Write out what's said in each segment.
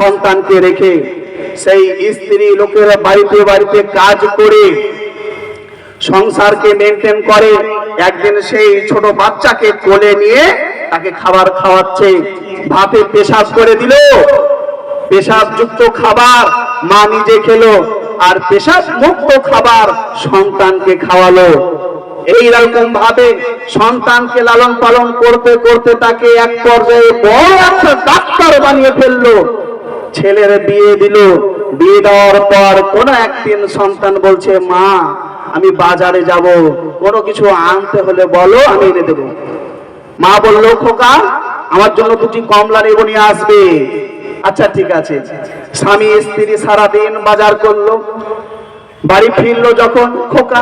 সন্তানকে রেখে সেই স্ত্রী লোকের বাড়িতে বাড়িতে কাজ করে সংসারকে মেনটেন করে। একদিন সেই ছোট বাচ্চাকে কোলে নিয়ে তাকে খাবার খাওয়াচ্ছে। ভাতে পেশাব করে দিল। পেশাব যুক্ত খাবার মা নিজে খেলো আর পেশাব মুক্ত খাবার সন্তানকে খাওয়ালো। এইরকম ভাবে সন্তানকে লালন পালন করতে করতে তাকে এক পর্যায়ে বড় একটা ডাক্তার বানিয়ে ফেলল। ছেলের বিয়ে দিল। বিয়ে দেওয়ার পর কোন একদিন সন্তান বলছে, মা, আমি বাজারে যাব। কোনো কিছু আনতে হলে বলো, আমি এনে দেবো। মা বলল, খোকা, আমার জন্য দুটি কমলা লেবু নিয়ে আসবে। আচ্ছা ঠিক আছে। স্বামী, স্ত্রী সারাদিন বাজার করল। বাড়ি ফিরলো যখন খোকা।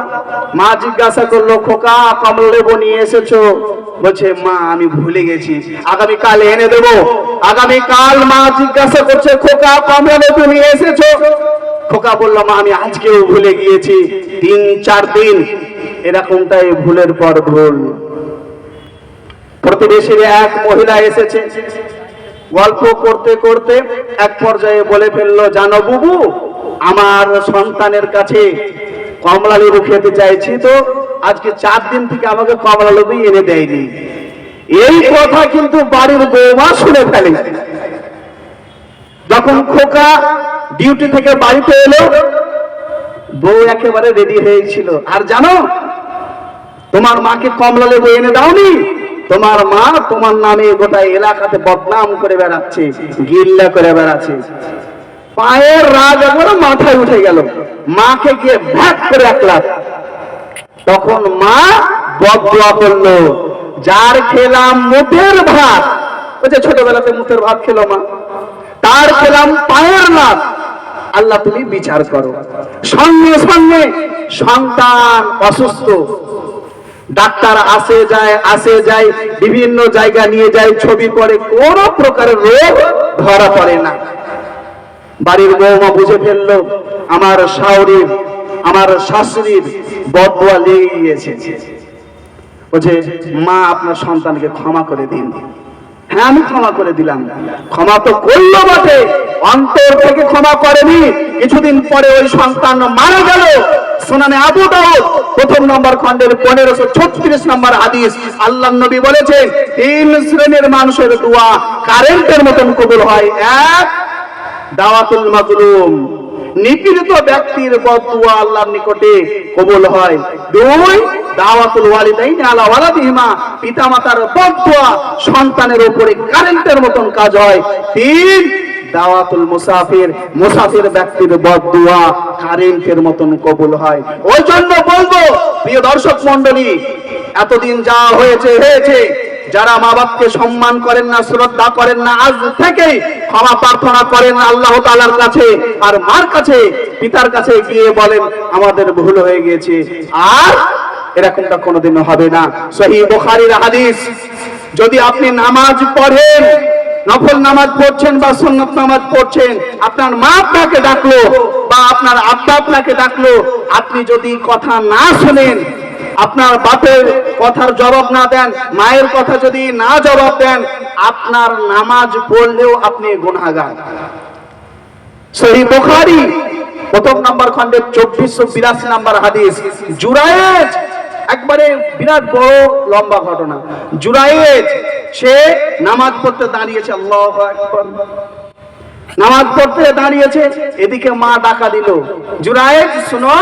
মা জিজ্ঞাসা করল, খোকা, কমলা লেবু নিয়ে এসেছ? বলছে, মা, আমি ভুলে গেছি। আগামী কাল এনে দেবো। আগামী কাল মা জিজ্ঞাসা করছে, খোকা কমলা লেবু নিয়ে এসেছ? খোকা বলল, মা, আমি আজকেও ভুলে গিয়েছি। তিন, চার দিন এরকমটাই ভুলের পর ভুল। প্রতিবেশীর এক মহিলা এসেছে। গল্প করতে করতে এক পর্যায়ে বলে ফেলল, জানো বুবু, আমার সন্তানের কাছে কমলা লেবু খেতে চাইছি তো। আজকে চার দিন থেকে আমাকে কমলা লেবু এনে দেয়নি। এই কথা কিন্তু বাড়ির বৌমা শুনে ফেলে। যখন খোকা ডিউটি থেকে বাড়িতে এলো, বউ একেবারে রেডি হয়েছিল। আর জানো, তোমার মাকে কমলা লেবু এনে দাওনি? তোমার মা তোমার নামে গোটা এলাকাতে বদনাম করে বেড়াচ্ছে, গিল্লা করে বেড়াচ্ছে। পায়ের রাজ একবার মাথায় উঠে গেল। মাকে গিয়ে ভ্যাক করে রাখলাম তখন মা বদুয়া করল, যার খেলাম মুটের ভাত, ওই যে ছোটবেলাতে মুটের ভাত খেলো মা, তার খেলাম পায়ের নাথ আল্লাহ তুমি বিচার করো। সঙ্গে সঙ্গে সন্তান অসুস্থ, ডাক্তার আসে যায় আসে যায়, বিভিন্ন জায়গা নিয়ে যায়, ছবি করে কোন প্রকারের রোগ ধরা পড়ে না। বাড়ির বৌমা বুঝে ফেলল, আমার শাওরির আমার শাশুড়ির বদুয়া লেগে গিয়েছে বলছে, মা, আপনার সন্তানকে ক্ষমা করে দিন। হ্যাঁ আমি ক্ষমা করে দিলাম। ক্ষমা তো করল বটে। অন্তর থেকে ক্ষমা করেনি। কিছুদিন পরে ওই সন্তান মারা গেল। শোনানে আবু দাউদ, প্রথম নম্বর খণ্ডের পনেরোশো ছত্রিশ নম্বর হাদিস। আল্লাহ নবী বলেছে, তিন শ্রেণির মানুষের দোয়া কারেন্টের মতন কবুল হয়। এক, দাওয়াতুল মাজলুম। নিপীড়িত ব্যক্তির বদুয়া আল্লাহর নিকটে কবুল হয়। দুই, দাওয়াতুল ওয়ালিদাইন আলা ওয়ালাদিহিমা, পিতামাতার বদুয়া সন্তানের উপরে কারেন্টের মতন কাজ হয়। তিন, দাওয়াতুল মুসাফির মুসাফির ব্যক্তির বদুয়া কারেন্টের মতন কবুল হয়। ওই জন্য বলব, প্রিয় দর্শক মণ্ডলী, এতদিন যা হয়েছে হয়েছে। যারা মা বাপকে সম্মান করেন না, শ্রদ্ধা করেন না, আজ থেকেই ক্ষমা প্রার্থনা করেন আল্লাহ তালার কাছে আর মার কাছে, পিতার কাছে গিয়ে বলেন, আমাদের ভুল হয়ে গিয়েছে। আর এরকমটা কোনোদিন হবে না। সহি বুখারীর হাদিস, যদি আপনি নামাজ পড়েন, নফল নামাজ পড়ছেন বা সুন্নত নামাজ পড়ছেন, আপনার মা আপনাকে ডাকলো বা আপনার আব্বা আপনাকে ডাকলো, আপনি যদি কথা না শোনেন আপনার বাপের কথার জবাব না দেন, মায়ের কথা যদি না জবাব দেন, আপনার নামাজ পড়লেও আপনি গুনাহগার। সহি বুখারী, প্রথম নাম্বার খণ্ডের চব্বিশশো বিরাশি নাম্বার হাদিস। জুরায়েজ একবারে বিরাট বড় লম্বা ঘটনা। জুরায়েজ, সে নামাজ পড়তে দাঁড়িয়েছে, আল্লাহ নামাজ পড়তে দাঁড়িয়েছে, এদিকে মা ডাকা দিল, জুরায়েজ, শুনো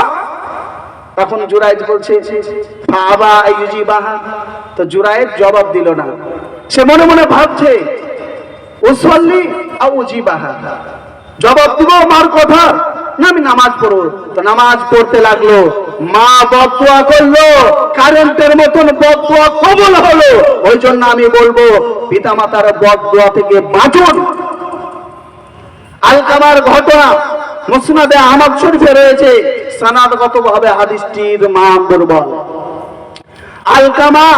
তখন জুরাইজ বলছে তো জুরাইজ জবাব দিল না। সে মনে মনে ভাবছে উসল্লি আউ উজি বাহা জবাব দিব কথা। না, আমি নামাজ পড়ব। তো নামাজ পড়তে লাগল, মা বদুয়া করল, কারেন্টের মতন বদুয়া কবল হলো। ওই জন্য আমি বলব পিতা মাতার বদুয়া থেকে বাঁচুন। আলকামার ঘটনা মুসনাদে আহমদ শরীফে রয়েছে সানাদগত ভাবে হাদিসটির মান দুর্বল। আলকামা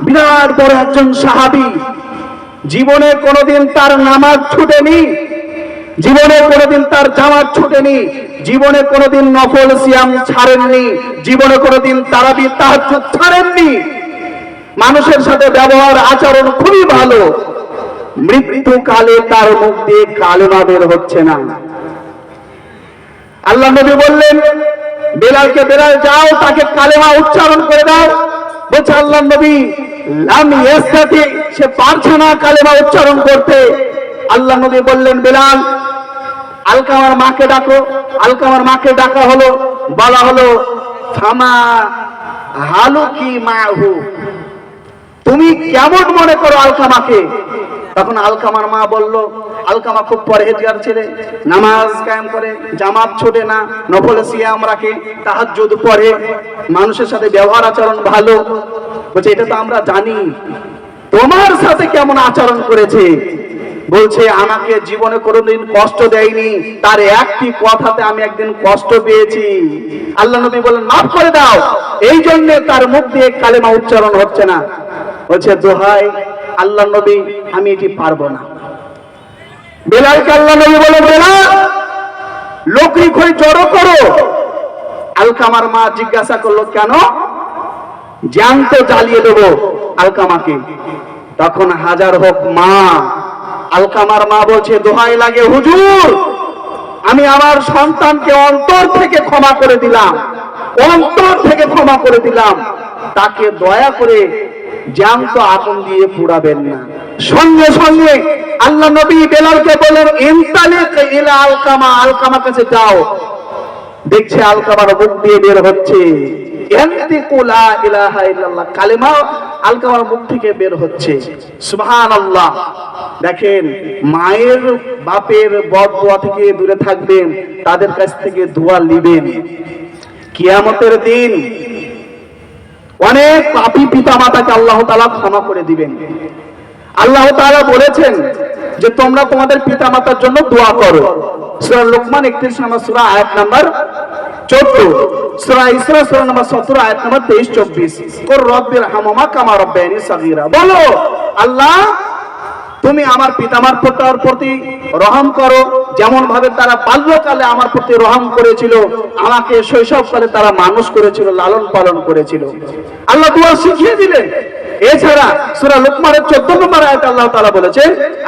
বিরাট বড় একজন সাহাবী। জীবনে কোনোদিন তার নামাজ ছুটেনি, জীবনে কোনোদিন তার জামাত ছুটেনি, জীবনে কোনোদিন নফল সিয়াম ছাড়েননি, জীবনে কোনোদিন তারাবি তাহাজ্জুদ ছাড়েননি। মানুষের সাথে ব্যবহার আচরণ খুবই ভালো। মৃত্যুকালে তার মুখ দিয়ে কালেমা বের হচ্ছে না। আল্লাহ নবী বললেন, বেলালকে বেলাল যাও, তাকে কালেমা উচ্চারণ করে দাও। বলছে, আল্লাহ নবী, লাম সে পারছে না কালেমা উচ্চারণ করতে। আল্লাহ নবী বললেন, বেলাল আলকামার মাকে ডাকো। আলকামার মাকে ডাকা হলো, বলা হলো থামা হালু কি মাহু। তুমি কেমন মনে করো আলকামাকে তখন আলকামার মা বলল আলকামা খুব পরহেজগার ছেলে। নামাজ কায়েম করে, জামাত ছোটে না, নফলে সিয়াম রাখে, তাহাজ্জুদ পড়ে। মানুষের সাথে ব্যবহার আচরণ ভালো। বলছে, এটা তো আমরা জানি। তোমার সাথে কেমন আচরণ করেছে? বলছে, আমাকে জীবনে কোনোদিন কষ্ট দেয়নি। তার একটি কথাতে আমি একদিন কষ্ট পেয়েছি। আল্লাহ নবী বলেন মাফ করে দাও। এই জন্য তার মুখ দিয়ে কালেমা উচ্চারণ হচ্ছে না। বলছে, দোহাই, আল্লাহ নবী, আমি এটি পারব না। বেলালকে আল্লাহ নবী বলে বেলাল লোকরি খই জড়ো করো। আলকামার মা জিজ্ঞাসা করল, কেন? জ্যান্ত জ্বালিয়ে দেবো আলকামাকে। তখন হাজার হোক মা। আলকামার মা বলছে, দোহাই লাগে হুজুর, আমি আমার সন্তানকে অন্তর থেকে ক্ষমা করে দিলাম, অন্তর থেকে ক্ষমা করে দিলাম। তাকে দয়া করে জ্যান্ত আগুন দিয়ে পুড়াবেন না। সঙ্গে সঙ্গে আল্লাহ নবী বেলালকে বলেন ইনতালিক ইলা আলকামা আলকামা কাছে যাও। দেখছে আলকামার মুখ দিয়ে বের হচ্ছে। কালেমা আলকামার মুখ থেকে বের হচ্ছে। সুবহানাল্লাহ। দেখেন, মায়ের, বাপের বদ দোয়া থেকে দূরে থাকবেন, তাদের কাছ থেকে দোয়া নিবেন। কিয়ামতের দিন অনেক পাপী পিতা মাতাকে আল্লাহ তাআলা ক্ষমা করে দিবেন। আল্লাহ তাআলা বলেছেন যে তোমরা তোমাদের পিতা মাতার জন্য দোয়া করো। সূরা লোকমান 31 নম্বর সূরা, আয়াত নাম্বার 14 সূরা ইসরা, সূরা নাম্বার 17 আয়াত 23 24 কর রব্বির হামামা কামা সাগীরা। বলো, আল্লাহ, তুমি আমার পিতামার প্রতার প্রতি রহম করো। যেমন ভাবে তারা বাল্যকালে আমার প্রতি রহম করেছিল, আমাকে শৈশবকালে তারা মানুষ করেছিল, লালন পালন করেছিল। আল্লাহ তোমার শিখিয়ে দিলেন। এছাড়া সূরা লোকমানের 14 নম্বর আয়াতে আল্লাহ তাআলা বলেছে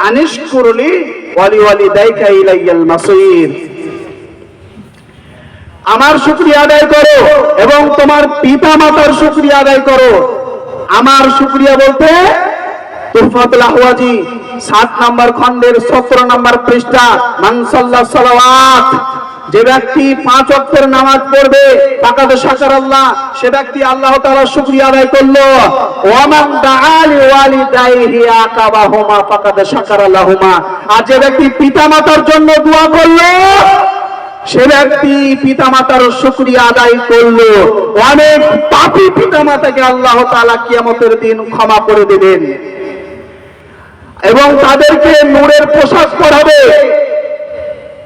আনিশ কুরলি ওয়ালি ওয়ালি দাইকা ইলাইয়াল মাসির। আমার শুকরিয়া আদায় করো এবং তোমার পিতা মাতার শুকরিয়া আদায় করো। আমার শুক্রিয়া বলতে তুফাতুল আহওয়াজি সাত নম্বর খন্ডের সতেরো নম্বর পৃষ্ঠা মানসাল্লাহ সালাওয়াত। যে ব্যক্তি পাঁচ অক্ষরের নামাজ পড়বে, ফাকাদ শাকার আল্লাহ, সে ব্যক্তি আল্লাহ তাআলার শুকরিয়া আদায় করল। ওয়ামান দাআলি ওয়ালিদাইহি আকাবাহুমা, ফাকাদ শাকার আল্লাহুমা। আর যে ব্যক্তি পিতামাতার জন্য দোয়া করল, সে ব্যক্তি পিতামাতার শুকরিয়া আদায় করল। অনেক পাপী পিতামাতাকে আল্লাহ তাআলা কিয়ামতের দিন ক্ষমা করে দেবেন। এবং তাদেরকে নূরের পোশাক পরাবে।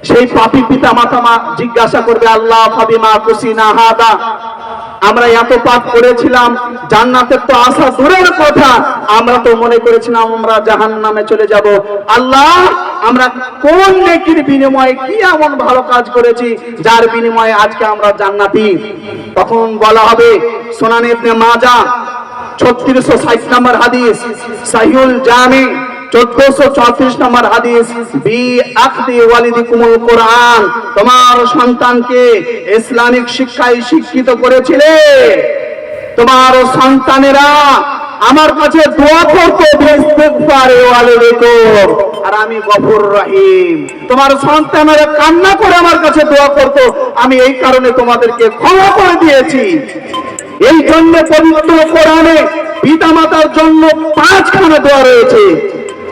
সেই পাপী পিতা মাতা মা জিজ্ঞাসা করবে, আল্লাহ, ফাবিমা কুসিনা হাদা। আমরা এত পাপ করেছিলাম, জান্নাতের তো আশা দূরের কথা। আমরা তো মনে করেছিলাম, আমরা জাহান নামে চলে যাব। আল্লাহ, আমরা কোন নেকির বিনিময়ে কি এমন ভালো কাজ করেছি, যার বিনিময়ে আজকে আমরা জান্নাতি? তখন বলা হবে, সোনান মাজা, ছত্রিশশো ষাট নম্বর হাদিস সাহিউল জামি চোদ্দশো চৌত্রিশ নম্বর হাদিস, বি আখদি ওয়ালিদি কুমুল কোরআন, তোমার সন্তানকে ইসলামিক শিক্ষায় শিক্ষিত করেছিলে। তোমার সন্তানেরা আমার কাছে দোয়া করতো আর আমি গফুর রহিম। তোমার সন্তানেরা কান্না করে আমার কাছে দোয়া করতো, আমি এই কারণে তোমাদেরকে ক্ষমা করে দিয়েছি। এই জন্য পবিত্র কোরআনে পিতা মাতার জন্য পাঁচখানা দোয়া রয়েছে।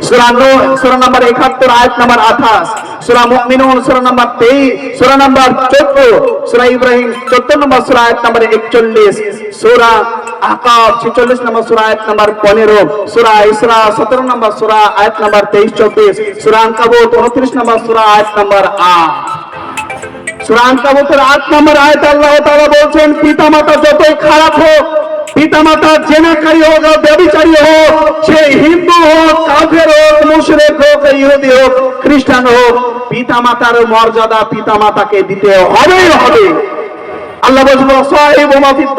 সূরা নূহ, সূরা নাম্বার 71 আয়াত নাম্বার 28 সূরা মুমিনুন, সূরা নাম্বার 23 সূরা নাম্বার 14 সূরা ইব্রাহিম 14 নম্বর সূরা, আয়াত নাম্বার 41 সূরা আকাব 46 নম্বর সূরা, আয়াত নাম্বার 15 সূরা ইসরা 17 নম্বর সূরা, আয়াত নাম্বার 23 24 সূরা 29 নম্বর সূরা, আয়াত নাম্বার 8 সূরা আনকাবুতের 8 নম্বর আয়াত আল্লাহ বলছেন যতই খারাপ হোক পিতামাতা জেনাকারী হোক আর ব্যভিচারী হোক, সে হিন্দু হোক, কাফের হোক, মুশরিক হোক, ইহুদি হোক, খ্রিস্টান হোক, পিতামাতার মর্যাদা পিতামাতাকে দিতে হবেই হবে। আল্লাহ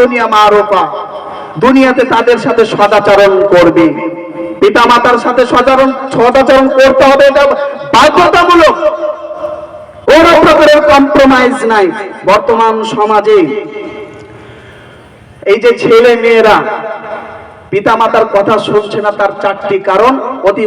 দুনিয়া মারুফা। দুনিয়াতে তাদের সাথে সদাচরণ করবে। পিতা মাতার সাথে সদাচরণ সদাচরণ করতে হবে, এটা বাধ্যতামূলক। কোনো প্রকারের কম্প্রোমাইজ নাই। বর্তমান সমাজে এই যে ছেলে মেয়েরা পিতা মাতার কথা শুনছে না তার চারটি কারণ অতীব